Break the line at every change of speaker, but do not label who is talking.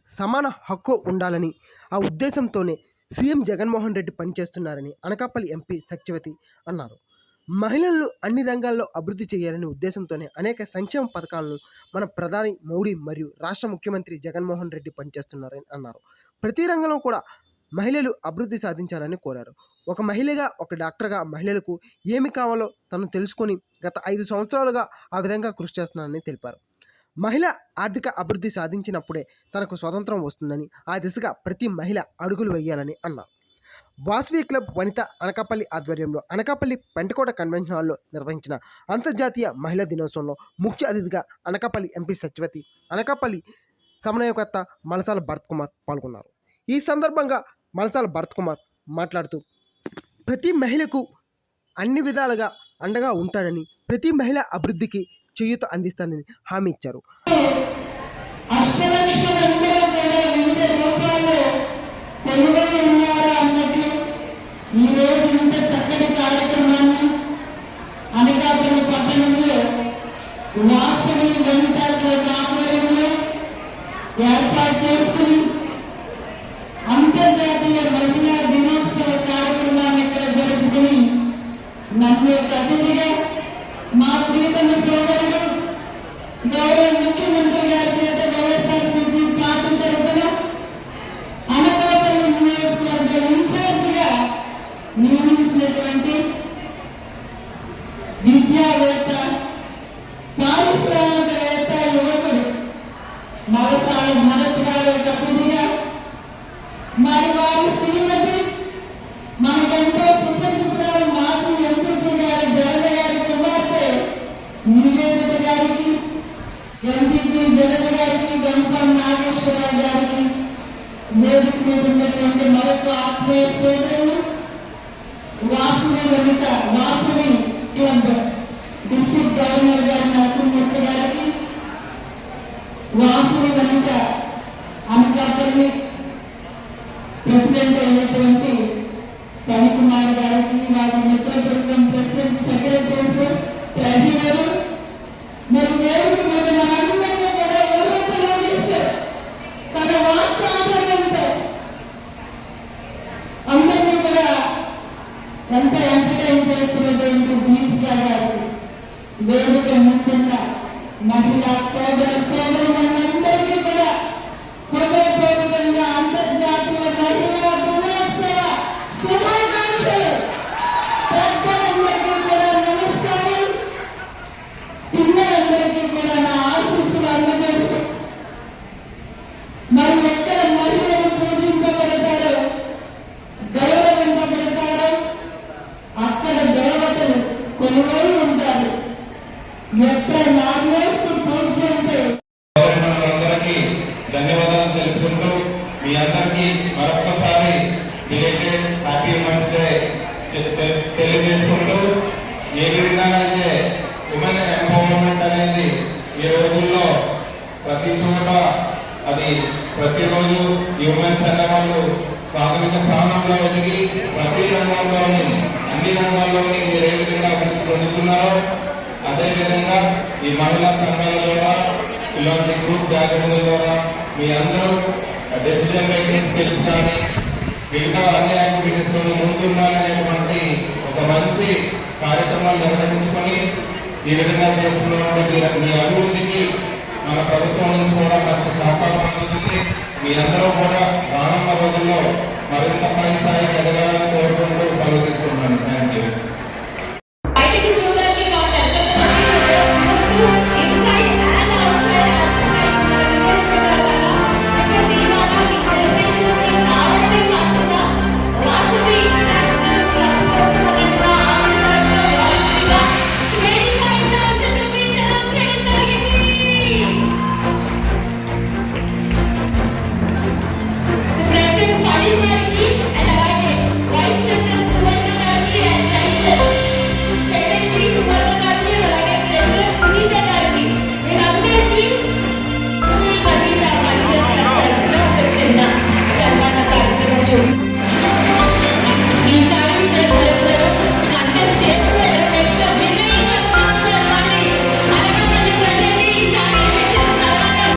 సమాన హక్కు ఉండాలని ఆ ఉద్దేశంతోనే సీఎం జగన్మోహన్ రెడ్డి పనిచేస్తున్నారని అనకాపల్లి ఎంపీ సత్యవతి అన్నారు. మహిళలను అన్ని రంగాల్లో అభివృద్ధి చేయాలనే ఉద్దేశంతోనే అనేక సంక్షేమ పథకాలను మన ప్రధాని మోడీ మరియు రాష్ట్ర ముఖ్యమంత్రి జగన్మోహన్ రెడ్డి పనిచేస్తున్నారని అన్నారు. ప్రతి రంగంలో కూడా మహిళలు అభివృద్ధి సాధించాలని కోరారు. ఒక మహిళగా ఒక డాక్టర్గా మహిళలకు ఏమి కావాలో తను తెలుసుకొని గత ఐదు సంవత్సరాలుగా ఆ విధంగా కృషి చేస్తున్నానని తెలిపారు. మహిళ ఆర్థిక అభివృద్ధి సాధించినప్పుడే తనకు స్వతంత్రం వస్తుందని ఆ దిశగా ప్రతి మహిళ అడుగులు వేయాలని అన్నారు. వాసవి క్లబ్ వనిత అనకాపల్లి ఆధ్వర్యంలో అనకాపల్లి పెంటకోట కన్వెన్షన్ హాల్లో నిర్వహించిన అంతర్జాతీయ మహిళా దినోత్సవంలో ముఖ్య అతిథిగా అనకాపల్లి ఎంపీ సత్యవతి అనకాపల్లి సమన్వయకర్త మలసాల భరత్ కుమార్ పాల్గొన్నారు. ఈ సందర్భంగా మలసాల భరత్ కుమార్ మాట్లాడుతూ ప్రతి మహిళకు అన్ని విధాలుగా అండగా ఉంటాడని ప్రతి మహిళ అభివృద్ధికి చేయూత అందిస్తానని హామీ ఇచ్చారు.
చక్కటి కార్యక్రమాన్ని అనకాపల్లి పట్టణంలో చేసినటువంటి విద్యావేత్త పారిశ్రామికవేత్త యువకుడు మరోసారి భరత్ గారి ఒక అతిథిగా మరి వారి శ్రీమతి మనకెంతో సుప్రసిద్ధాలు మాజీ ఎంపీ గారి జలజ గారి కుమార్తె నివేదిత గారికి ఎంపీపీ జలజ గారికి గంపం నాగేశ్వరరావు గారికి వేదిక మీద ఉన్నటువంటి మరొక ఆత్మీయ సోదరులు వాసవి వనిత వాసవి క్లబ్ గవర్నర్ గారి నరసింహమూర్తి గారికి వాసవి వనిత అనకాపల్లి ప్రెసిడెంట్ అయినటువంటి వేదిక
మరొక్కసారి రిలేటెడ్ హ్యాపీ ఉమెన్స్ డే తెలియజేసుకుంటూ ఏ విధంగా అయితే ఉమెన్ ఎంపవర్మెంట్ అనేది ఈ రోజుల్లో ప్రతి చోట అది ప్రతిరోజు ఈ ఉమెన్స్ అనే వాళ్ళు ప్రాథమిక స్థానంలో ఎదిగి ప్రతి రంగంలోని అన్ని రంగాల్లోని మీరు ఏ విధంగా అభివృద్ధి పొందుతున్నారో అదేవిధంగా ఈ మహిళా సంఘాల ద్వారా ఇలాంటి గ్రూప్ గ్యాదరింగ్ ద్వారా మీ అందరూ డెసిజన్ మేకింగ్స్ స్కిల్స్ మిగతా అన్ని యాక్టివిటీస్ ముందున్నాననేటువంటి ఒక మంచి కార్యక్రమాలు నిర్వహించుకొని ఈ విధంగా చేస్తున్నటువంటి మీ అభివృద్ధికి మన ప్రభుత్వం నుంచి కూడా మంచి సహకారం అందుతుంది. మీ అందరూ కూడా రానున్న రోజుల్లో మరింత పై స్థాయికి